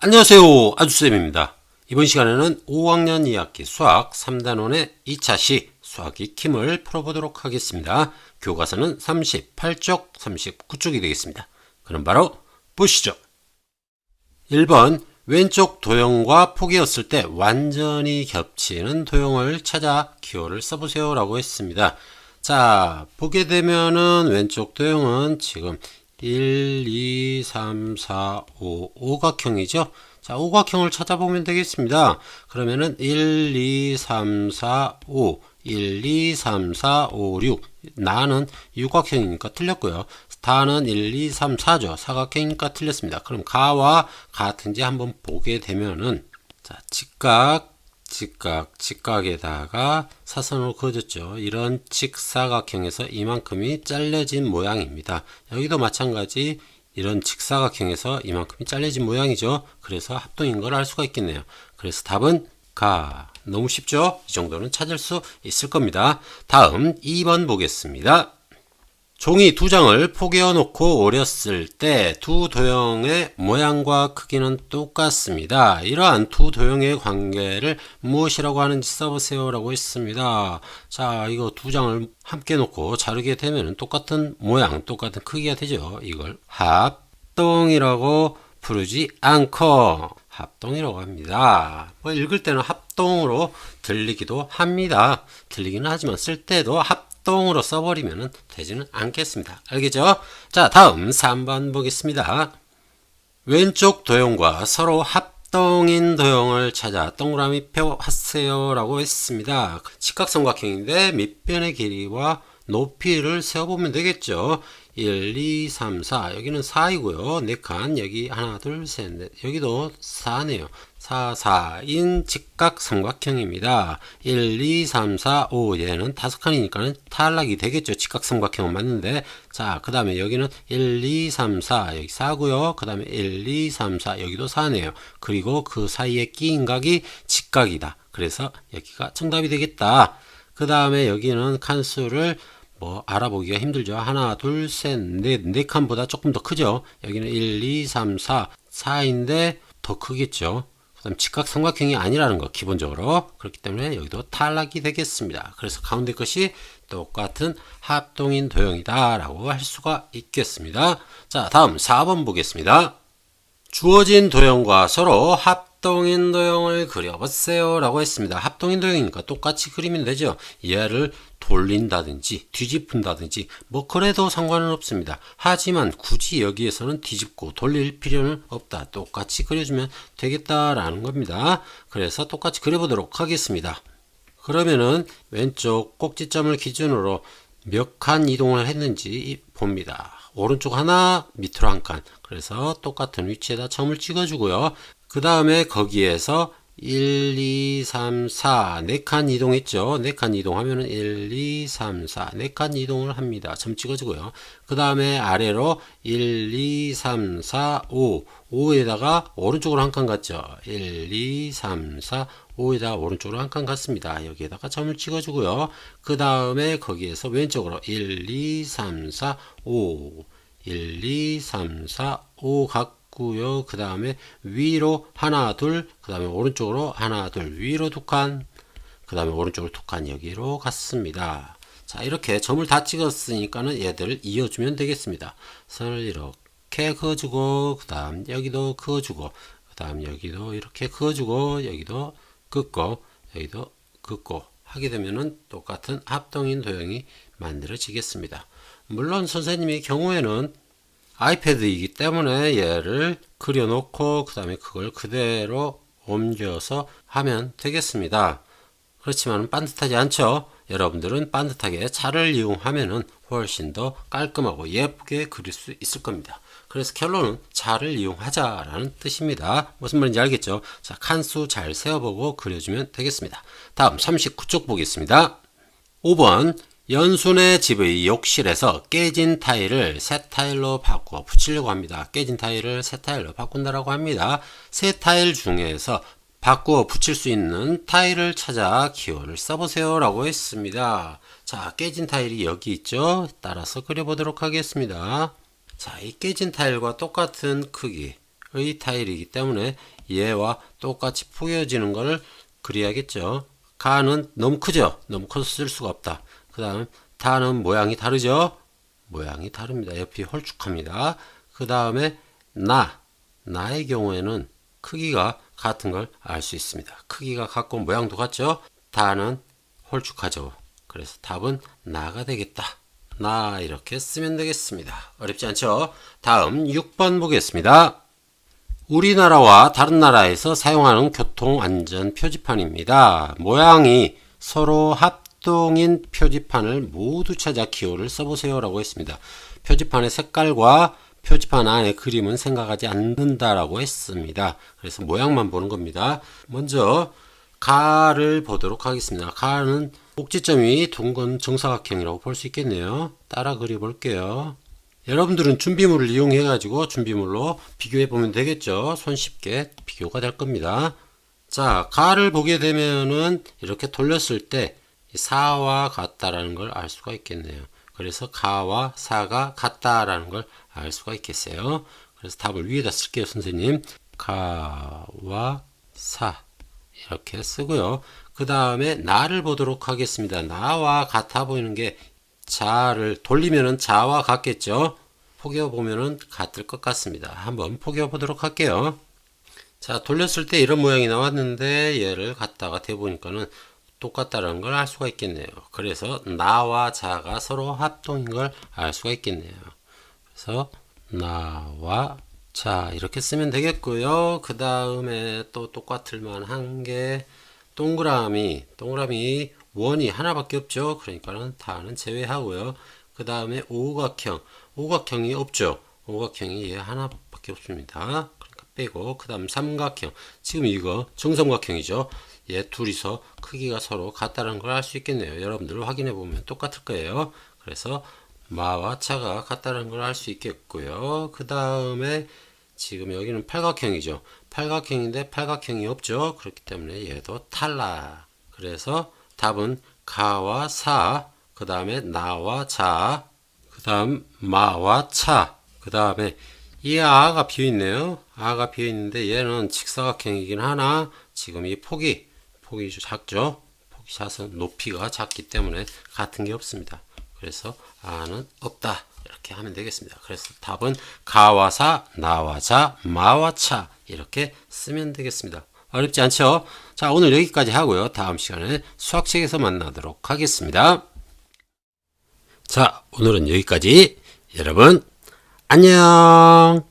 안녕하세요. 아주쌤입니다. 이번 시간에는 5학년 2학기 수학 3단원의 2차 시 수학 익힘을 풀어보도록 하겠습니다. 교과서는 38쪽, 39쪽이 되겠습니다. 그럼 바로 보시죠. 1번 왼쪽 도형과 폭이었을 때 완전히 겹치는 도형을 찾아 기호를 써보세요 라고 했습니다. 자 보게 되면은 왼쪽 도형은 지금 1, 2, 3, 4, 5 오각형이죠. 자 오각형을 찾아보면 되겠습니다. 그러면은 1, 2, 3, 4, 5 1, 2, 3, 4, 5, 6 나는 육각형이니까 틀렸고요. 다는 1, 2, 3, 4죠. 사각형이니까 틀렸습니다. 그럼 가와 같은지 한번 보게 되면은 자 직각 직각, 직각에다가 사선으로 그어줬죠. 이런 직사각형에서 이만큼이 잘려진 모양입니다. 여기도 마찬가지 이런 직사각형에서 이만큼이 잘려진 모양이죠. 그래서 합동인 걸 알 수가 있겠네요. 그래서 답은 가. 너무 쉽죠? 이 정도는 찾을 수 있을 겁니다. 다음 2번 보겠습니다. 종이 두 장을 포개어 놓고 오렸을 때 두 도형의 모양과 크기는 똑같습니다. 이러한 두 도형의 관계를 무엇이라고 하는지 써보세요 라고 했습니다. 자 이거 두 장을 함께 놓고 자르게 되면 똑같은 모양 똑같은 크기가 되죠. 이걸 합동이라고 부르지 않고 합동이라고 합니다. 뭐 읽을 때는 합동으로 들리기도 합니다. 들리기는 하지만 쓸 때도 합 합동으로 써버리면 되지는 않겠습니다. 알겠죠? 자, 다음 3번 보겠습니다. 왼쪽 도형과 서로 합동인 도형을 찾아 동그라미 표 하세요 라고 했습니다. 직각삼각형인데 밑변의 길이와 높이를 세어보면 되겠죠. 1, 2, 3, 4 여기는 4이고요. 4칸 여기 하나 둘 셋 넷 여기도 4네요. 4, 4인 직각 삼각형입니다. 1, 2, 3, 4, 5 얘는 다섯 칸이니까 탈락이 되겠죠. 직각 삼각형은 맞는데 자, 그 다음에 여기는 1, 2, 3, 4 여기 4고요. 그 다음에 1, 2, 3, 4 여기도 4네요. 그리고 그 사이에 끼인 각이 직각이다. 그래서 여기가 정답이 되겠다. 그 다음에 여기는 칸수를 뭐 알아보기가 힘들죠. 하나, 둘, 셋, 넷, 네 칸보다 조금 더 크죠. 여기는 1, 2, 3, 4, 4인데 더 크겠죠. 그다음 직각 삼각형이 아니라는 거 기본적으로 그렇기 때문에 여기도 탈락이 되겠습니다. 그래서 가운데 것이 똑같은 합동인 도형이다라고 할 수가 있겠습니다. 자, 다음 4번 보겠습니다. 주어진 도형과 서로 합동인 도형을 그려보세요 라고 했습니다. 합동인 도형이니까 똑같이 그리면 되죠. 얘를 돌린다든지 뒤집힌다든지 뭐 그래도 상관은 없습니다. 하지만 굳이 여기에서는 뒤집고 돌릴 필요는 없다. 똑같이 그려주면 되겠다라는 겁니다. 그래서 똑같이 그려보도록 하겠습니다. 그러면은 왼쪽 꼭지점을 기준으로 몇 칸 이동을 했는지 봅니다. 오른쪽 하나, 밑으로 한 칸. 그래서 똑같은 위치에다 점을 찍어주고요. 그 다음에 거기에서 1, 2, 3, 4. 4칸 이동했죠. 4칸 이동하면 1, 2, 3, 4. 4칸 이동을 합니다. 점 찍어주고요. 그 다음에 아래로 1, 2, 3, 4, 5. 5에다가 오른쪽으로 한 칸 갔죠. 1, 2, 3, 4, 5에다가 오른쪽으로 한 칸 갔습니다. 여기에다가 점을 찍어주고요. 그 다음에 거기에서 왼쪽으로 1, 2, 3, 4, 5. 1, 2, 3, 4, 5 각 고요. 그 다음에 위로 하나, 둘, 그 다음에 오른쪽으로 하나, 둘, 위로 두 칸, 그 다음에 오른쪽으로 두 칸 여기로 갔습니다. 자, 이렇게 점을 다 찍었으니까는 얘들을 이어주면 되겠습니다. 선을 이렇게 그어주고, 그 다음 여기도 그어주고, 그 다음 여기도 이렇게 그어주고, 여기도 긋고, 여기도 긋고 하게 되면은 똑같은 합동인 도형이 만들어지겠습니다. 물론 선생님의 경우에는 아이패드이기 때문에 얘를 그려놓고 그 다음에 그걸 그대로 옮겨서 하면 되겠습니다. 그렇지만 반듯하지 않죠? 여러분들은 반듯하게 차를 이용하면 훨씬 더 깔끔하고 예쁘게 그릴 수 있을 겁니다. 그래서 결론은 차를 이용하자라는 뜻입니다. 무슨 말인지 알겠죠? 자, 칸수 잘 세어보고 그려주면 되겠습니다. 다음 39쪽 보겠습니다. 5번 연순의 집의 욕실에서 깨진 타일을 새 타일로 바꿔 붙이려고 합니다. 깨진 타일을 새 타일로 바꾼다라고 합니다. 새 타일 중에서 바꾸어 붙일 수 있는 타일을 찾아 기호를 써보세요 라고 했습니다. 자 깨진 타일이 여기 있죠. 따라서 그려보도록 하겠습니다. 자이 깨진 타일과 똑같은 크기를 타일이기 때문에 얘와 똑같이 포개어지는 것을 그려야겠죠. 가는 너무 크죠? 너무 커서 쓸 수가 없다. 그 다음 다는 모양이 다르죠? 모양이 다릅니다. 옆이 홀쭉합니다. 그 다음에 나, 나의 경우에는 크기가 같은 걸 알 수 있습니다. 크기가 같고 모양도 같죠? 다는 홀쭉하죠. 그래서 답은 나가 되겠다. 나 이렇게 쓰면 되겠습니다. 어렵지 않죠? 다음 6번 보겠습니다. 우리나라와 다른 나라에서 사용하는 교통안전 표지판입니다. 모양이 서로 합 동인 표지판을 모두 찾아 기호를 써보세요 라고 했습니다. 표지판의 색깔과 표지판 안에 그림은 생각하지 않는다라고 했습니다. 그래서 모양만 보는 겁니다. 먼저 가를 보도록 하겠습니다. 가는 꼭지점이 둥근 정사각형이라고 볼 수 있겠네요. 따라 그려 볼게요. 여러분들은 준비물을 이용해 가지고 준비물로 비교해 보면 되겠죠. 손쉽게 비교가 될 겁니다. 자, 가를 보게 되면은 이렇게 돌렸을 때 4와 같다라는 걸 알 수가 있겠네요. 그래서 가와 사가 같다라는 걸 알 수가 있겠어요. 그래서 답을 위에다 쓸게요, 선생님. 가와 사 이렇게 쓰고요. 그 다음에 나를 보도록 하겠습니다. 나와 같아 보이는 게 자를 돌리면은 자와 같겠죠. 포개어 보면은 같을 것 같습니다. 한번 포개어 보도록 할게요. 자, 돌렸을 때 이런 모양이 나왔는데 얘를 갖다가 대보니까는 똑같다는 걸 알 수가 있겠네요. 그래서 나와 자가 서로 합동인 걸 알 수가 있겠네요. 그래서 나와 자 이렇게 쓰면 되겠고요. 그 다음에 또 똑같을 만한 게 동그라미 동그라미 원이 하나밖에 없죠. 그러니까는 다는 제외하고요. 그 다음에 오각형 오각형이 없죠. 오각형이 얘 하나밖에 없습니다. 빼고 그 다음 삼각형 지금 이거 정삼각형이죠. 얘 둘이서 크기가 서로 같다는 걸 알 수 있겠네요. 여러분들 확인해 보면 똑같을 거예요. 그래서 마와 차가 같다는 걸 알 수 있겠고요. 그 다음에 지금 여기는 팔각형이죠. 팔각형인데 팔각형이 없죠. 그렇기 때문에 얘도 탈락. 그래서 답은 가와 사, 그 다음에 나와 자, 그 다음 마와 차, 그 다음에 이 아가 비어 있네요. 아가 비어 있는데 얘는 직사각형이긴 하나 지금 이 폭이 폭이 작죠. 폭이 작아서 높이가 작기 때문에 같은 게 없습니다. 그래서 아는 없다. 이렇게 하면 되겠습니다. 그래서 답은 가와 사, 나와 자, 마와 차 이렇게 쓰면 되겠습니다. 어렵지 않죠? 자, 오늘 여기까지 하고요. 다음 시간에 수학책에서 만나도록 하겠습니다. 자, 오늘은 여기까지. 여러분, 안녕!